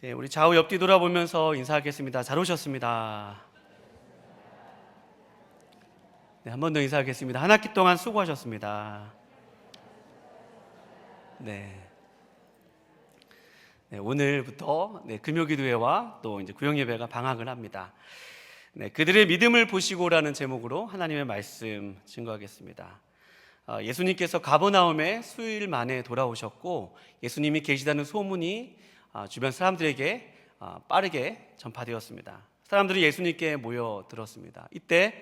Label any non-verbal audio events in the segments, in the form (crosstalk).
네, 우리 좌우 옆뒤 돌아보면서 인사하겠습니다. 잘 오셨습니다. 네, 한 번 더 인사하겠습니다. 한 학기 동안 수고하셨습니다. 네. 네, 오늘부터 네, 금요 기도회와 또 이제 구영예배가 방학을 합니다. 네, 그들의 믿음을 보시고라는 제목으로 하나님의 말씀 증거하겠습니다. 어, 예수님께서 가버나움에 수일 만에 돌아오셨고 예수님이 계시다는 소문이 어, 주변 사람들에게 어, 빠르게 전파되었습니다. 사람들이 예수님께 모여 들었습니다. 이때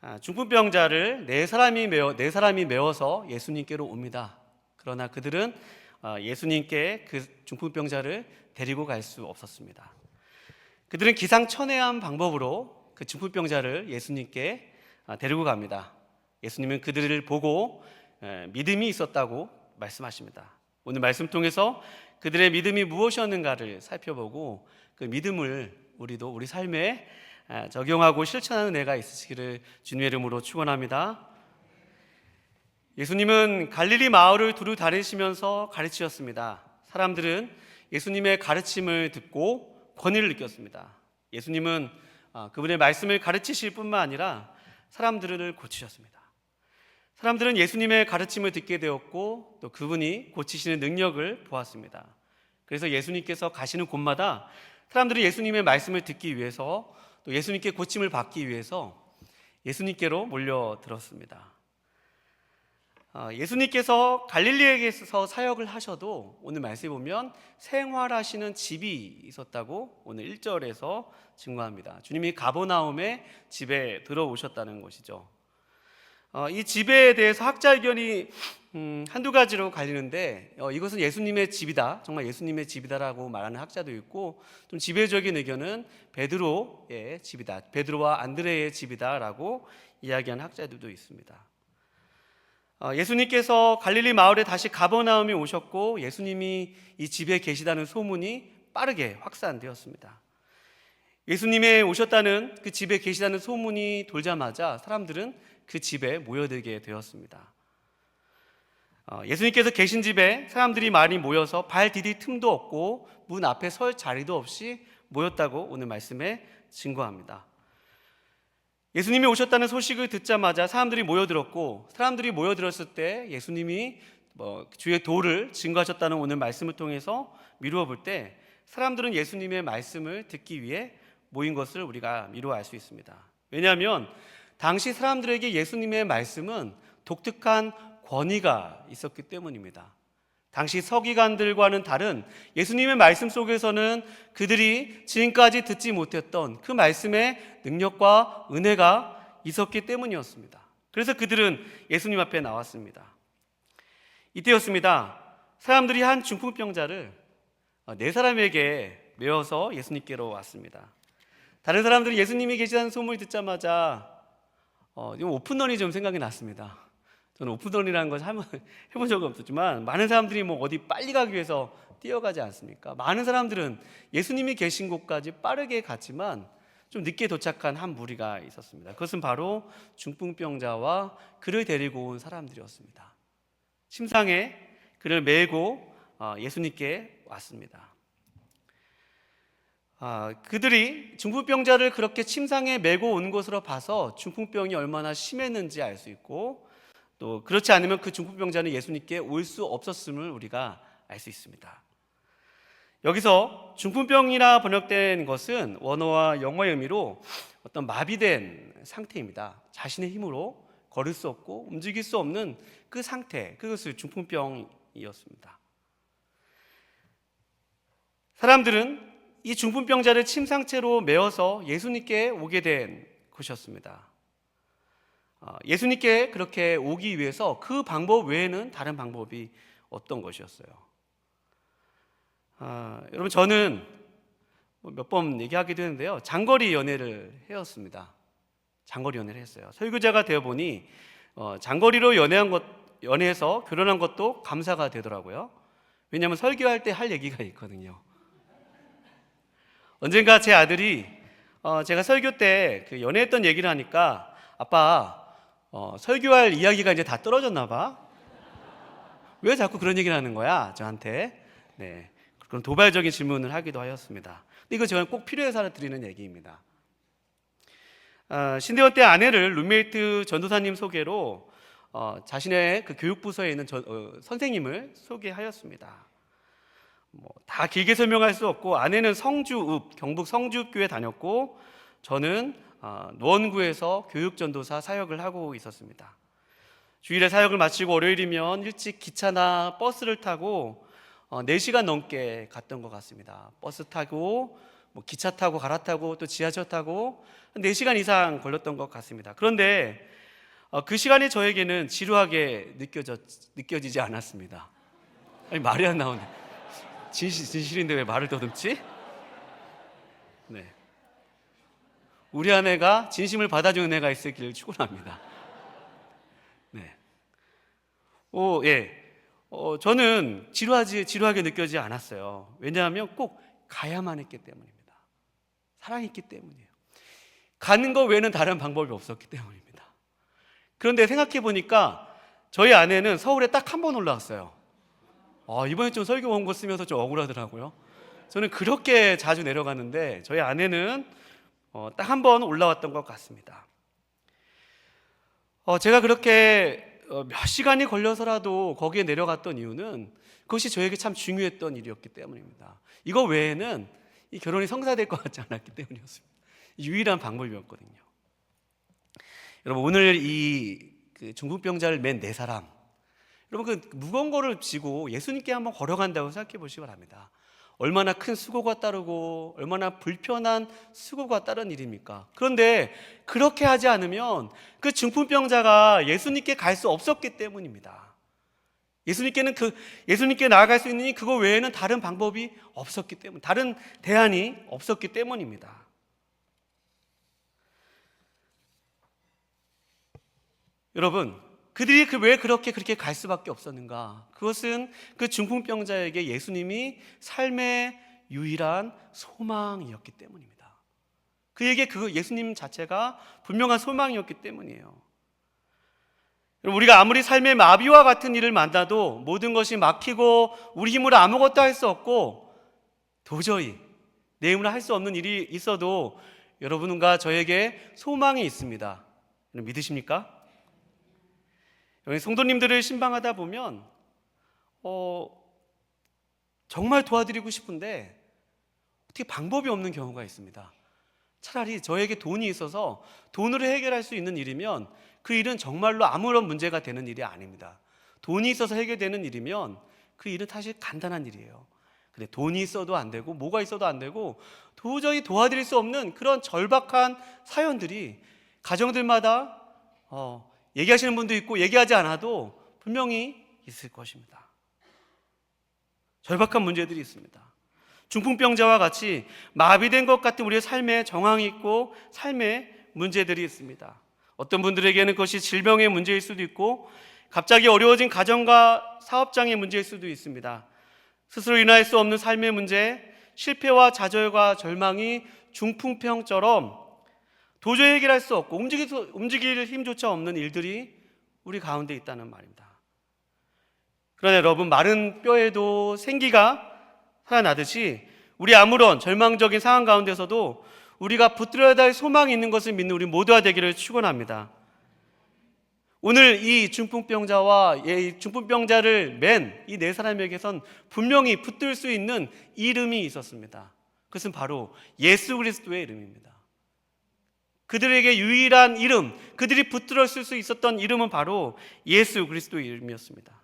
아, 중풍병자를 네 사람이 메어 네 사람이 메어서 예수님께로 옵니다. 그러나 그들은 어, 예수님께 그 중풍병자를 데리고 갈 수 없었습니다. 그들은 기상천외한 방법으로 그 중풍병자를 예수님께 아, 데리고 갑니다. 예수님은 그들을 보고 에, 믿음이 있었다고 말씀하십니다. 오늘 말씀 통해서 그들의 믿음이 무엇이었는가를 살펴보고 그 믿음을 우리도 우리 삶에 아, 적용하고 실천하는 애가 있으시기를 주님의 이름으로 축원합니다. 예수님은 갈릴리 마을을 두루 다니시면서 가르치셨습니다. 사람들은 예수님의 가르침을 듣고 권위를 느꼈습니다. 예수님은 아, 그분의 말씀을 가르치실 뿐만 아니라 사람들을 고치셨습니다. 사람들은 예수님의 가르침을 듣게 되었고 또 그분이 고치시는 능력을 보았습니다. 그래서 예수님께서 가시는 곳마다 사람들이 예수님의 말씀을 듣기 위해서 또 예수님께 고침을 받기 위해서 예수님께로 몰려들었습니다. 아, 예수님께서 갈릴리에서 사역을 하셔도 오늘 말씀에 보면 생활하시는 집이 있었다고 오늘 1절에서 증거합니다. 주님이 가보나움에 집에 들어오셨다는 것이죠. 어, 이 집에 대해서 학자 의견이 음, 한두 가지로 갈리는데 어, 이것은 예수님의 집이다, 정말 예수님의 집이다라고 말하는 학자도 있고 좀 지배적인 의견은 베드로의 집이다, 베드로와 안드레의 집이다라고 이야기하는 학자들도 있습니다. 어, 예수님께서 갈릴리 마을에 다시 가버나움에 오셨고 예수님이 이 집에 계시다는 소문이 빠르게 확산되었습니다. 예수님의 오셨다는 그 집에 계시다는 소문이 돌자마자 사람들은 그 집에 모여들게 되었습니다. 어, 예수님께서 계신 집에 사람들이 많이 모여서 발 디딜 틈도 없고 문 앞에 설 자리도 없이 모였다고 오늘 말씀에 증거합니다. 예수님이 오셨다는 소식을 듣자마자 사람들이 모여들었고 사람들이 모여들었을 때 예수님이 뭐 주의 도를 증거하셨다는 오늘 말씀을 통해서 미루어 볼 때 사람들은 예수님의 말씀을 듣기 위해 모인 것을 우리가 미루어 알 수 있습니다. 왜냐하면 당시 사람들에게 예수님의 말씀은 독특한 권위가 있었기 때문입니다. 당시 서기관들과는 다른 예수님의 말씀 속에서는 그들이 지금까지 듣지 못했던 그 말씀의 능력과 은혜가 있었기 때문이었습니다. 그래서 그들은 예수님 앞에 나왔습니다. 이때였습니다. 사람들이 한 중풍병자를 네 사람에게 메어서 예수님께로 왔습니다. 다른 사람들이 예수님이 계시다는 소문을 듣자마자 어, 오픈런이 좀 생각이 났습니다. 저는 오픈런이라는 걸 한번 (laughs) 해본 적은 없었지만 많은 사람들이 뭐 어디 빨리 가기 위해서 뛰어가지 않습니까? 많은 사람들은 예수님이 계신 곳까지 빠르게 갔지만 좀 늦게 도착한 한 무리가 있었습니다. 그것은 바로 중풍병자와 그를 데리고 온 사람들이었습니다. 심상에 그를 메고 어, 예수님께 왔습니다. 아, 그들이 중풍병자를 그렇게 침상에 메고 온 것으로 봐서 중풍병이 얼마나 심했는지 알 수 있고 또 그렇지 않으면 그 중풍병자는 예수님께 올 수 없었음을 우리가 알 수 있습니다. 여기서 중풍병이라 번역된 것은 원어와 영어의 의미로 어떤 마비된 상태입니다. 자신의 힘으로 걸을 수 없고 움직일 수 없는 그 상태, 그것을 중풍병이었습니다. 사람들은 이 중풍병자를 침상채로 메어서 예수님께 오게 된 것이었습니다. 어, 예수님께 그렇게 오기 위해서 그 방법 외에는 다른 방법이 어떤 것이었어요? 아, 여러분 저는 뭐몇번 얘기하기도 했는데요. 장거리 연애를 해왔습니다. 장거리 연애를 했어요. 설교자가 되어 보니 어, 장거리로 연애한 것, 연애해서 결혼한 것도 감사가 되더라고요. 왜냐하면 설교할 때 할 얘기가 있거든요. 언젠가 제 아들이 어, 제가 설교 때 그 연애했던 얘기를 하니까 아빠 어, 설교할 이야기가 이제 다 떨어졌나 봐. 왜 자꾸 그런 얘기를 하는 거야 저한테? 네, 그런 도발적인 질문을 하기도 하였습니다. 이거 제가 꼭 필요해서 드리는 얘기입니다. 어, 신대원 때 아내를 룸메이트 전도사님 소개로 어, 자신의 그 교육부서에 있는 전- 어, 선생님을 소개하였습니다. 뭐 다 길게 설명할 수 없고 아내는 성주읍 경북 성주교회 다녔고 저는 어, 노원구에서 교육전도사 사역을 하고 있었습니다. 주일에 사역을 마치고 월요일이면 일찍 기차나 버스를 타고 어, 4시간 넘게 갔던 것 같습니다. 버스 타고 뭐 기차 타고 갈아타고 또 지하철 타고 한 4시간 이상 걸렸던 것 같습니다. 그런데 어, 그 시간이 저에게는 지루하게 느껴졌, 느껴지지 않았습니다. 아니 말이 안 나오네. 진실, 진실인데 왜 말을 더듬지? 네. 우리 아내가 진심을 받아주는 애가 있을기를 축원합니다. 네. 오, 예. 어, 저는 지루하지 지루하게 느껴지지 않았어요. 왜냐하면 꼭 가야만 했기 때문입니다. 사랑이 있기 때문이에요. 가는 거 외에는 다른 방법이 없었기 때문입니다. 그런데 생각해 보니까 저희 아내는 서울에 딱 한 번 올라왔어요. 아, 이번에 좀 설교 원고 쓰면서 좀 억울하더라고요. 저는 그렇게 자주 내려가는데 저희 아내는 어, 딱 한 번 올라왔던 것 같습니다. 어, 제가 그렇게 어, 몇 시간이 걸려서라도 거기에 내려갔던 이유는 그것이 저에게 참 중요했던 일이었기 때문입니다. 이거 외에는 이 결혼이 성사될 것 같지 않았기 때문이었습니다. 유일한 방법이었거든요. 여러분 오늘 이 그 중풍병자를 맨 네 사람 여러분 그 무거운 거를 지고 예수님께 한번 걸어간다고 생각해 보시기 바랍니다. 얼마나 큰 수고가 따르고 얼마나 불편한 수고가 따른 일입니까? 그런데 그렇게 하지 않으면 그 중풍병자가 예수님께 갈 수 없었기 때문입니다. 예수님께는 그 예수님께 나아갈 수 있는 그거 외에는 다른 방법이 없었기 때문, 다른 대안이 없었기 때문입니다. 여러분, 그들이 그왜 그렇게 그렇게 갈 수밖에 없었는가? 그것은 그 중풍병자에게 예수님이 삶의 유일한 소망이었기 때문입니다. 그에게 그 예수님 자체가 분명한 소망이었기 때문이에요. 우리가 아무리 삶의 마비와 같은 일을 만나도 모든 것이 막히고 우리 힘으로 아무것도 할 수 없고 도저히 내 힘으로 할 수 없는 일이 있어도 여러분과 저에게 소망이 있습니다. 믿으십니까? 여기 성도님들을 신방하다 보면 어, 정말 도와드리고 싶은데 어떻게 방법이 없는 경우가 있습니다. 차라리 저에게 돈이 있어서 돈으로 해결할 수 있는 일이면 그 일은 정말로 아무런 문제가 되는 일이 아닙니다. 돈이 있어서 해결되는 일이면 그 일은 사실 간단한 일이에요. 근데 돈이 있어도 안 되고 뭐가 있어도 안 되고 도저히 도와드릴 수 없는 그런 절박한 사연들이 가정들마다 어, 얘기하시는 분도 있고 얘기하지 않아도 분명히 있을 것입니다. 절박한 문제들이 있습니다. 중풍병자와 같이 마비된 것 같은 우리의 삶에 정황이 있고 삶의 문제들이 있습니다. 어떤 분들에게는 그것이 질병의 문제일 수도 있고 갑자기 어려워진 가정과 사업장의 문제일 수도 있습니다. 스스로 인할 수 없는 삶의 문제, 실패와 좌절과 절망이 중풍병처럼 도저히 해결할 수 없고 움직일, 수- 움직일 힘조차 없는 일들이 우리 가운데 있다는 말입니다. 그러나 여러분 마른 뼈에도 생기가 살아나듯이 우리 아무런 절망적인 상황 가운데서도 우리가 붙들어야 될 소망이 있는 것을 믿는 우리 모두가 되기를 축원합니다. 오늘 이 중풍병자와 이 중풍병자를 맨 이 네 사람에게선 분명히 붙들 수 있는 이름이 있었습니다. 그것은 바로 예수 그리스도의 이름입니다. 그들에게 유일한 이름, 그들이 붙들어 쓸 수 있었던 이름은 바로 예수 그리스도의 이름이었습니다.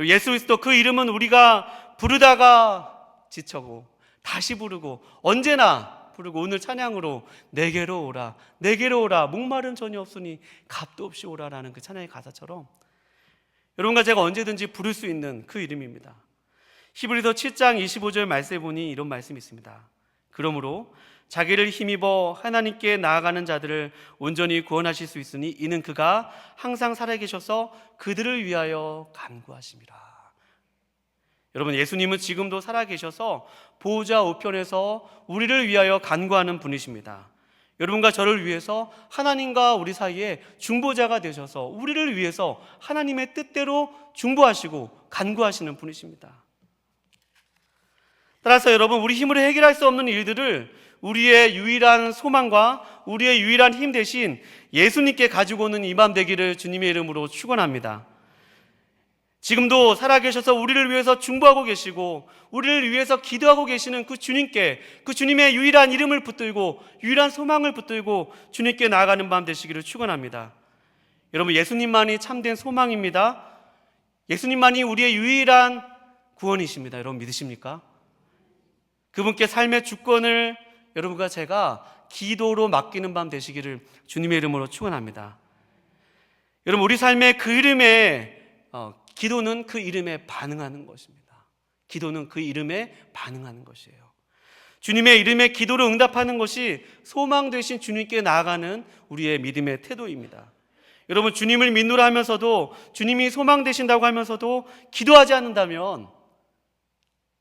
예수 그리스도 그 이름은 우리가 부르다가 지쳐고 다시 부르고 언제나 부르고 오늘 찬양으로 내게로 오라 내게로 오라 목마름 전혀 없으니 값도 없이 오라라는 그 찬양의 가사처럼 여러분과 제가 언제든지 부를 수 있는 그 이름입니다. 히브리서 7장 25절 말씀에 보니 이런 말씀이 있습니다. 그러므로 자기를 힘입어 하나님께 나아가는 자들을 온전히 구원하실 수 있으니 이는 그가 항상 살아계셔서 그들을 위하여 간구하심이라. 여러분 예수님은 지금도 살아계셔서 보호자 우편에서 우리를 위하여 간구하는 분이십니다. 여러분과 저를 위해서 하나님과 우리 사이에 중보자가 되셔서 우리를 위해서 하나님의 뜻대로 중보하시고 간구하시는 분이십니다. 따라서 여러분 우리 힘으로 해결할 수 없는 일들을 우리의 유일한 소망과 우리의 유일한 힘 대신 예수님께 가지고 오는 이맘 되기를 주님의 이름으로 축원합니다. 지금도 살아계셔서 우리를 위해서 중보하고 계시고 우리를 위해서 기도하고 계시는 그 주님께 그 주님의 유일한 이름을 붙들고 유일한 소망을 붙들고 주님께 나아가는 밤 되시기를 축원합니다. 여러분 예수님만이 참된 소망입니다. 예수님만이 우리의 유일한 구원이십니다. 여러분 믿으십니까? 그분께 삶의 주권을 여러분과 제가 기도로 맡기는 밤 되시기를 주님의 이름으로 축원합니다. 여러분 우리 삶의 그 이름에 어, 기도는 그 이름에 반응하는 것입니다. 기도는 그 이름에 반응하는 것이에요. 주님의 이름에 기도로 응답하는 것이 소망 되신 주님께 나아가는 우리의 믿음의 태도입니다. 여러분 주님을 믿노라 하면서도 주님이 소망 되신다고 하면서도 기도하지 않는다면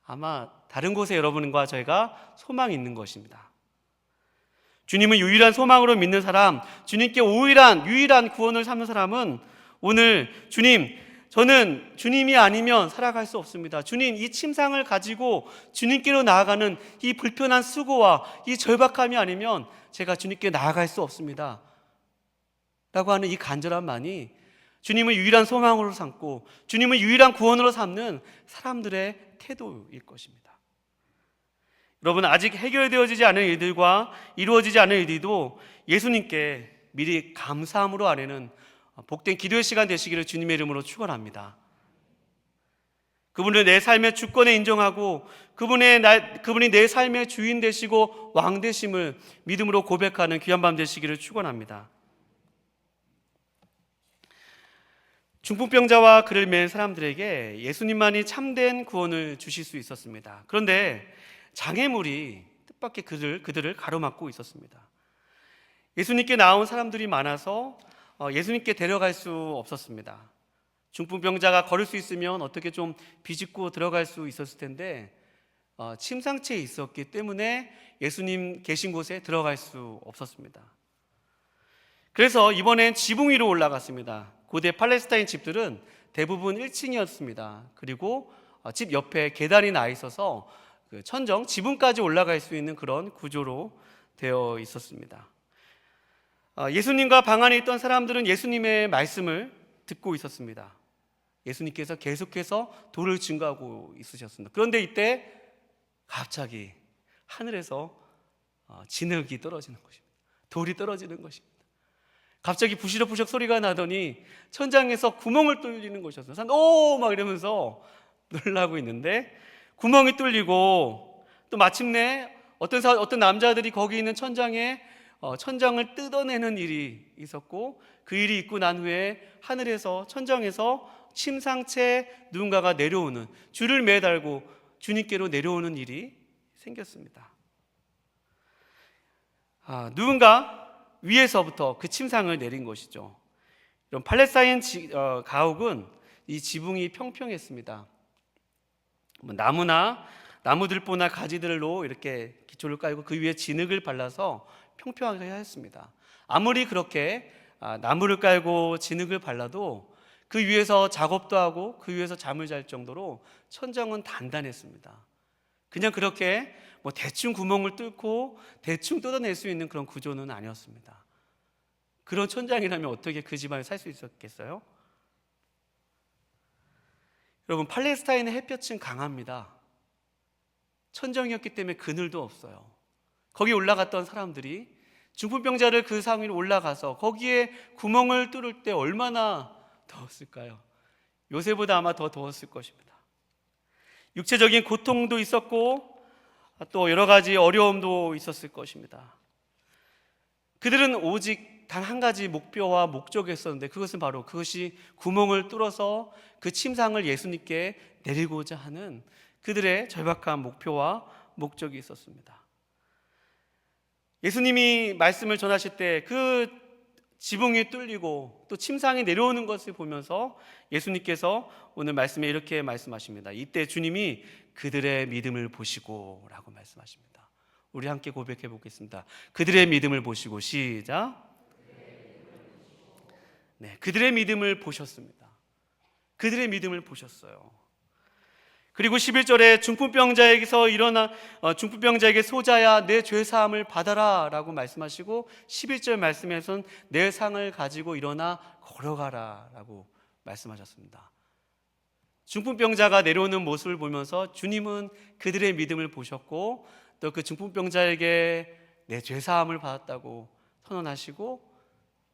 아마 다른 곳에 여러분과 저희가 소망이 있는 것입니다. 주님을 유일한 소망으로 믿는 사람, 주님께 오일한 유일한 구원을 삼는 사람은 오늘 주님 저는 주님이 아니면 살아갈 수 없습니다. 주님, 이 침상을 가지고 주님께로 나아가는 이 불편한 수고와 이 절박함이 아니면 제가 주님께 나아갈 수 없습니다. 라고 하는 이 간절함만이 주님을 유일한 소망으로 삼고 주님을 유일한 구원으로 삼는 사람들의 태도일 것입니다. 여러분, 아직 해결되어지지 않은 일들과 이루어지지 않은 일들도 예수님께 미리 감사함으로 아내는 복된 기도의 시간 되시기를 주님의 이름으로 축원합니다. 그분을 내 삶의 주권에 인정하고 그분의 나, 그분이 내 삶의 주인 되시고 왕 되심을 믿음으로 고백하는 귀한 밤 되시기를 축원합니다. 중풍병자와 그를 맨 사람들에게 예수님만이 참된 구원을 주실 수 있었습니다. 그런데 장애물이 뜻밖의 그들 그들을 가로막고 있었습니다. 예수님께 나온 사람들이 많아서 어, 예수님께 데려갈 수 없었습니다. 중풍병자가 걸을 수 있으면 어떻게 좀 비집고 들어갈 수 있었을 텐데 어, 침상체에 있었기 때문에 예수님 계신 곳에 들어갈 수 없었습니다. 그래서 이번엔 지붕 위로 올라갔습니다. 고대 팔레스타인 집들은 대부분 1층이었습니다. 그리고 어, 집 옆에 계단이 나 있어서 그 천정 지붕까지 올라갈 수 있는 그런 구조로 되어 있었습니다. 어, 예수님과 방 안에 있던 사람들은 예수님의 말씀을 듣고 있었습니다. 예수님께서 계속해서 돌을 증거하고 있으셨습니다. 그런데 이때 갑자기 하늘에서 어, 진흙이 떨어지는 것입니다. 돌이 떨어지는 것입니다. 갑자기 부시럭부시럭 소리가 나더니 천장에서 구멍을 뚫리는 것이었어요. 오막 이러면서 놀라고 있는데 구멍이 뚫리고 또 마침내 어떤 사, 어떤 남자들이 거기 있는 천장에 어, 천장을 뜯어내는 일이 있었고 그 일이 있고 난 후에 하늘에서 천장에서 침상채 누군가가 내려오는 줄을 매달고 주님께로 내려오는 일이 생겼습니다. 아, 누군가 위에서부터 그 침상을 내린 것이죠. 이런 팔레스타인 지, 어, 가옥은 이 지붕이 평평했습니다. 뭐 나무나 나무들보나 가지들로 이렇게 기초를 깔고 그 위에 진흙을 발라서 평평하게 하였습니다. 아무리 그렇게 아, 나무를 깔고 진흙을 발라도 그 위에서 작업도 하고 그 위에서 잠을 잘 정도로 천장은 단단했습니다. 그냥 그렇게 뭐 대충 구멍을 뚫고 대충 뜯어낼 수 있는 그런 구조는 아니었습니다. 그런 천장이라면 어떻게 그 집안에 살 수 있었겠어요? 여러분 팔레스타인의 햇볕은 강합니다. 천정이었기 때문에 그늘도 없어요. 거기 올라갔던 사람들이 중풍병자를 그 상 위로 올라가서 거기에 구멍을 뚫을 때 얼마나 더웠을까요? 요새보다 아마 더 더웠을 것입니다. 육체적인 고통도 있었고 또 여러 가지 어려움도 있었을 것입니다. 그들은 오직 단 한 가지 목표와 목적이 있었는데 그것은 바로 그것이 구멍을 뚫어서 그 침상을 예수님께 내리고자 하는 그들의 절박한 목표와 목적이 있었습니다. 예수님이 말씀을 전하실 때 그 지붕이 뚫리고 또 침상이 내려오는 것을 보면서 예수님께서 오늘 말씀에 이렇게 말씀하십니다. 이때 주님이 그들의 믿음을 보시고 라고 말씀하십니다. 우리 함께 고백해 보겠습니다. 그들의 믿음을 보시고 시작. 네, 그들의 믿음을 보셨습니다. 그들의 믿음을 보셨어요. 그리고 11절에 중풍병자에게서 일어나 어, 중풍병자에게 소자야 내 죄 사함을 받아라라고 말씀하시고 11절 말씀에선 내 상을 가지고 일어나 걸어가라라고 말씀하셨습니다. 중풍병자가 내려오는 모습을 보면서 주님은 그들의 믿음을 보셨고 또 그 중풍병자에게 내 죄 사함을 받았다고 선언하시고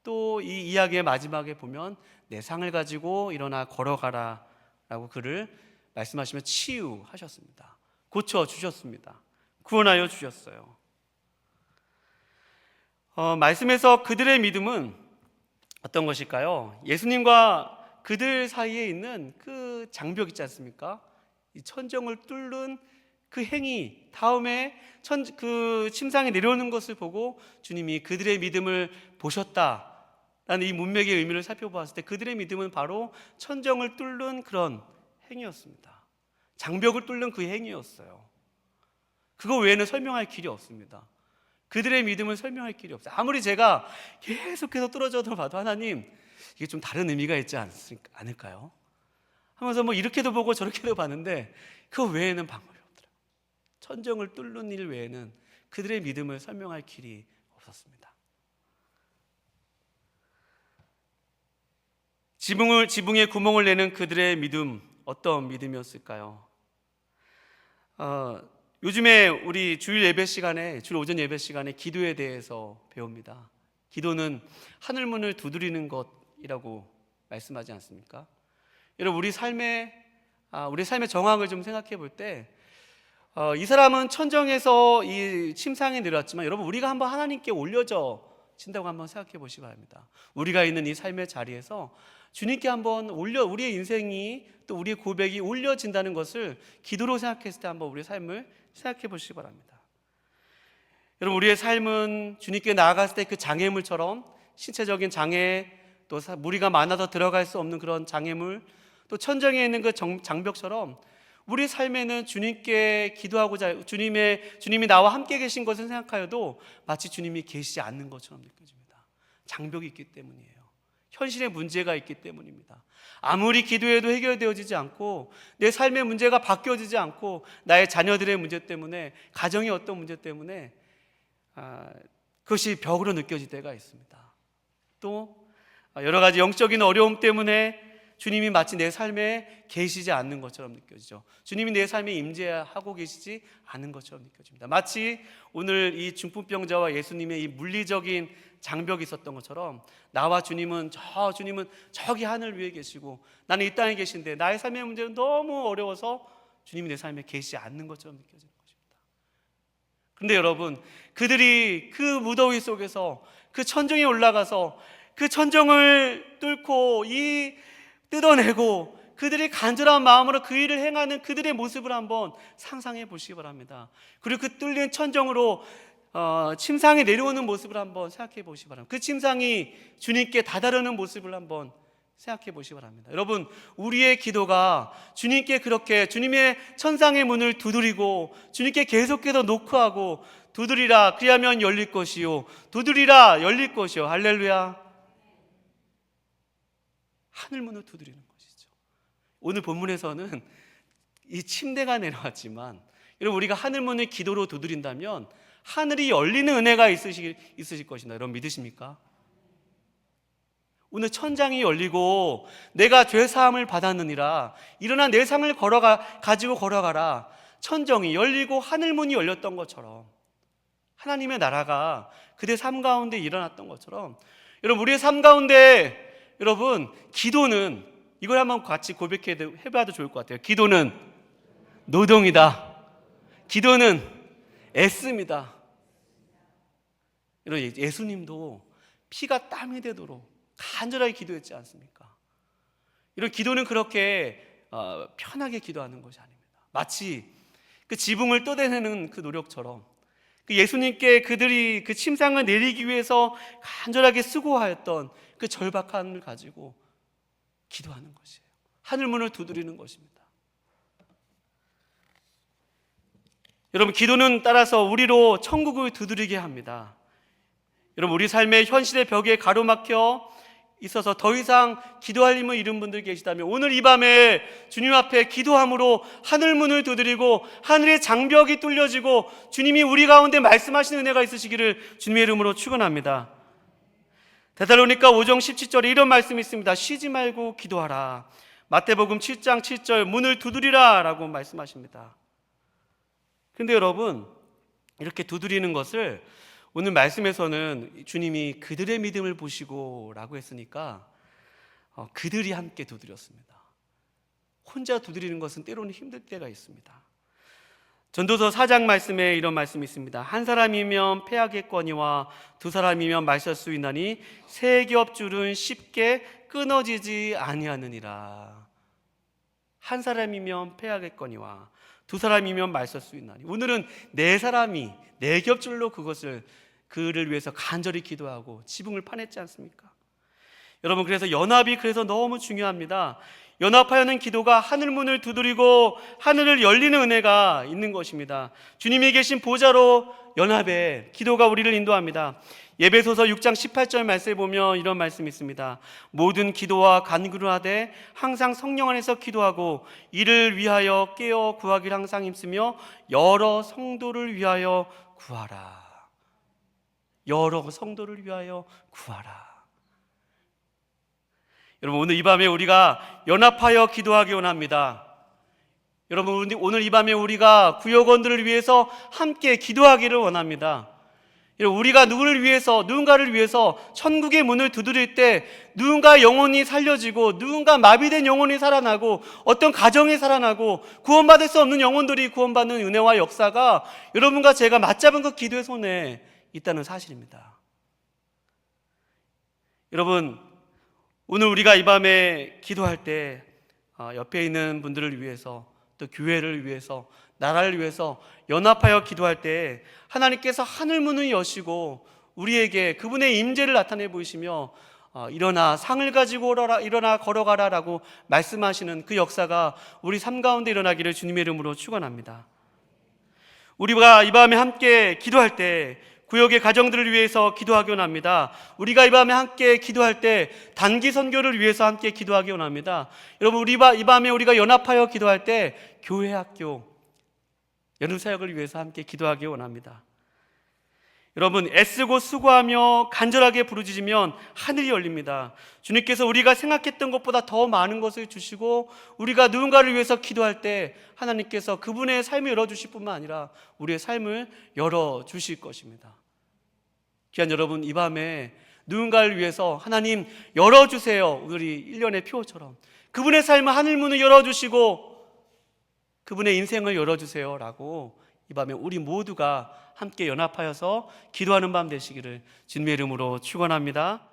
또 이 이야기의 마지막에 보면 내 상을 가지고 일어나 걸어가라라고 그를 말씀하시며 치유하셨습니다. 고쳐 주셨습니다. 구원하여 주셨어요. 어, 말씀에서 그들의 믿음은 어떤 것일까요? 예수님과 그들 사이에 있는 그 장벽 있지 않습니까? 이 천정을 뚫는 그 행위 다음에 천, 그 침상에 내려오는 것을 보고 주님이 그들의 믿음을 보셨다 라는 이 문맥의 의미를 살펴보았을 때 그들의 믿음은 바로 천정을 뚫는 그런 행위였습니다. 장벽을 뚫는 그 행위였어요. 그거 외에는 설명할 길이 없습니다. 그들의 믿음을 설명할 길이 없어요. 아무리 제가 계속해서 뚫어져도 봐도 하나님 이게 좀 다른 의미가 있지 않, 않을까요? 하면서 뭐 이렇게도 보고 저렇게도 봤는데 그 외에는 방법이 없더라고요. 천정을 뚫는 일 외에는 그들의 믿음을 설명할 길이 없었습니다. 지붕을 지붕에 구멍을 내는 그들의 믿음 어떤 믿음이었을까요? 어, 요즘에 우리 주일 예배 시간에 주일 오전 예배 시간에 기도에 대해서 배웁니다. 기도는 하늘 문을 두드리는 것이라고 말씀하지 않습니까? 여러분 우리 삶의 아, 우리 삶의 정황을 좀 생각해 볼 때, 어, 이 사람은 천정에서 이 침상에 내려왔지만 여러분 우리가 한번 하나님께 올려져 진다고 한번 생각해 보시기 바랍니다. 우리가 있는 이 삶의 자리에서 주님께 한번 올려 우리의 인생이 또 우리의 고백이 올려진다는 것을 기도로 생각했을 때 한번 우리의 삶을 생각해 보시기 바랍니다. 여러분 우리의 삶은 주님께 나아갔을 때 그 장애물처럼 신체적인 장애 또 무리가 많아서 들어갈 수 없는 그런 장애물 또 천정에 있는 그 장벽처럼 우리 삶에는 주님께 기도하고자 주님의 주님이 나와 함께 계신 것을 생각하여도 마치 주님이 계시지 않는 것처럼 느껴집니다. 장벽이 있기 때문이에요. 현실의 문제가 있기 때문입니다. 아무리 기도해도 해결되어지지 않고 내 삶의 문제가 바뀌어지지 않고 나의 자녀들의 문제 때문에 가정의 어떤 문제 때문에 아, 그것이 벽으로 느껴질 때가 있습니다. 또 여러 가지 영적인 어려움 때문에 주님이 마치 내 삶에 계시지 않는 것처럼 느껴지죠. 주님이 내 삶에 임재하고 계시지 않은 것처럼 느껴집니다. 마치 오늘 이 중풍병자와 예수님의 이 물리적인 장벽이 있었던 것처럼 나와 주님은 저 주님은 저기 하늘 위에 계시고 나는 이 땅에 계신데 나의 삶의 문제는 너무 어려워서 주님이 내 삶에 계시지 않는 것처럼 느껴지는 것입니다. 그런데 여러분 그들이 그 무더위 속에서 그 천정에 올라가서 그 천정을 뚫고 이 뜯어내고 그들이 간절한 마음으로 그 일을 행하는 그들의 모습을 한번 상상해 보시기 바랍니다. 그리고 그 뚫린 천정으로 어, 침상에 내려오는 모습을 한번 생각해 보시기 바랍니다. 그 침상이 주님께 다다르는 모습을 한번 생각해 보시기 바랍니다. 여러분, 우리의 기도가 주님께 그렇게 주님의 천상의 문을 두드리고 주님께 계속해서 노크하고 두드리라 그리하면 열릴 것이요 두드리라 열릴 것이요 할렐루야 하늘 문을 두드리는 것이죠. 오늘 본문에서는 이 침대가 내려왔지만 여러분 우리가 하늘 문을 기도로 두드린다면 하늘이 열리는 은혜가 있으실, 있으실 것이다. 여러분 믿으십니까? 오늘 천장이 열리고 내가 죄 사함을 받았느니라 일어나 내 삶을 걸어가 가지고 걸어가라 천정이 열리고 하늘 문이 열렸던 것처럼 하나님의 나라가 그대 삶 가운데 일어났던 것처럼 여러분 우리의 삶 가운데 여러분 기도는 이걸 한번 같이 고백해 해봐도 좋을 것 같아요. 기도는 노동이다. 기도는 애씁니다. 여러분 예수님도 피가 땀이 되도록 간절하게 기도했지 않습니까? 이런 기도는 그렇게 어, 편하게 기도하는 것이 아닙니다. 마치 그 지붕을 떠내는 그 노력처럼 그 예수님께 그들이 그 침상을 내리기 위해서 간절하게 수고하였던 그 절박함을 가지고 기도하는 것이에요. 하늘 문을 두드리는 것입니다. 여러분 기도는 따라서 우리로 천국을 두드리게 합니다. 여러분 우리 삶의 현실의 벽에 가로막혀 있어서 더 이상 기도할 힘을 잃은 분들 계시다면 오늘 이 밤에 주님 앞에 기도함으로 하늘 문을 두드리고 하늘의 장벽이 뚫려지고 주님이 우리 가운데 말씀하시는 은혜가 있으시기를 주님의 이름으로 축원합니다. 데살로니가 5장 17절에 이런 말씀이 있습니다. 쉬지 말고 기도하라. 마태복음 7장 7절 문을 두드리라라고 말씀하십니다. 근데 여러분 이렇게 두드리는 것을 오늘 말씀에서는 주님이 그들의 믿음을 보시고 라고 했으니까 어, 그들이 함께 두드렸습니다. 혼자 두드리는 것은 때로는 힘들 때가 있습니다. 전도서 4장 말씀에 이런 말씀이 있습니다. 한 사람이면 패하겠거니와 두 사람이면 마실 수 있나니 세 겹줄은 쉽게 끊어지지 아니하느니라. 한 사람이면 패하겠거니와 두 사람이면 마실 수 있나니 오늘은 네 사람이 네 겹줄로 그것을 그를 위해서 간절히 기도하고 지붕을 파냈지 않습니까? 여러분 그래서 연합이 그래서 너무 중요합니다. 연합하여는 기도가 하늘 문을 두드리고 하늘을 열리는 은혜가 있는 것입니다. 주님이 계신 보좌로 연합에 기도가 우리를 인도합니다. 예배소서 6장 18절 말씀에 보면 이런 말씀이 있습니다. 모든 기도와 간구를 하되 항상 성령 안에서 기도하고 이를 위하여 깨어 구하기를 항상 힘쓰며 여러 성도를 위하여 구하라. 여러 성도를 위하여 구하라. 여러분 오늘 이 밤에 우리가 연합하여 기도하기 원합니다. 여러분 오늘 이 밤에 우리가 구역원들을 위해서 함께 기도하기를 원합니다. 우리가 누구를 위해서 누군가를 위해서 천국의 문을 두드릴 때 누군가 영혼이 살려지고 누군가 마비된 영혼이 살아나고 어떤 가정이 살아나고 구원받을 수 없는 영혼들이 구원받는 은혜와 역사가 여러분과 제가 맞잡은 그 기도의 손에 있다는 사실입니다. 여러분 오늘 우리가 이 밤에 기도할 때 어, 옆에 있는 분들을 위해서 또 교회를 위해서 나라를 위해서 연합하여 기도할 때 하나님께서 하늘 문을 여시고 우리에게 그분의 임재를 나타내 보이시며 어, 일어나 상을 가지고 오라 일어나 걸어가라라고 말씀하시는 그 역사가 우리 삶 가운데 일어나기를 주님의 이름으로 축원합니다. 우리가 이 밤에 함께 기도할 때 구역의 가정들을 위해서 기도하기 원합니다. 우리가 이 밤에 함께 기도할 때 단기 선교를 위해서 함께 기도하기 원합니다. 여러분 우리 이 밤에 우리가 연합하여 기도할 때 교회 학교 여름 사역을 위해서 함께 기도하기 원합니다. 여러분 애쓰고 수고하며 간절하게 부르짖으면 하늘이 열립니다. 주님께서 우리가 생각했던 것보다 더 많은 것을 주시고 우리가 누군가를 위해서 기도할 때 하나님께서 그분의 삶을 열어 주실 뿐만 아니라 우리의 삶을 열어 주실 것입니다. 귀한 여러분 이 밤에 누군가를 위해서 하나님 열어 주세요. 우리 일년의 표처럼 그분의 삶을 하늘 문을 열어 주시고 그분의 인생을 열어 주세요 라고 이 밤에 우리 모두가 함께 연합하여서 기도하는 밤 되시기를 주님의 이름으로 축원합니다.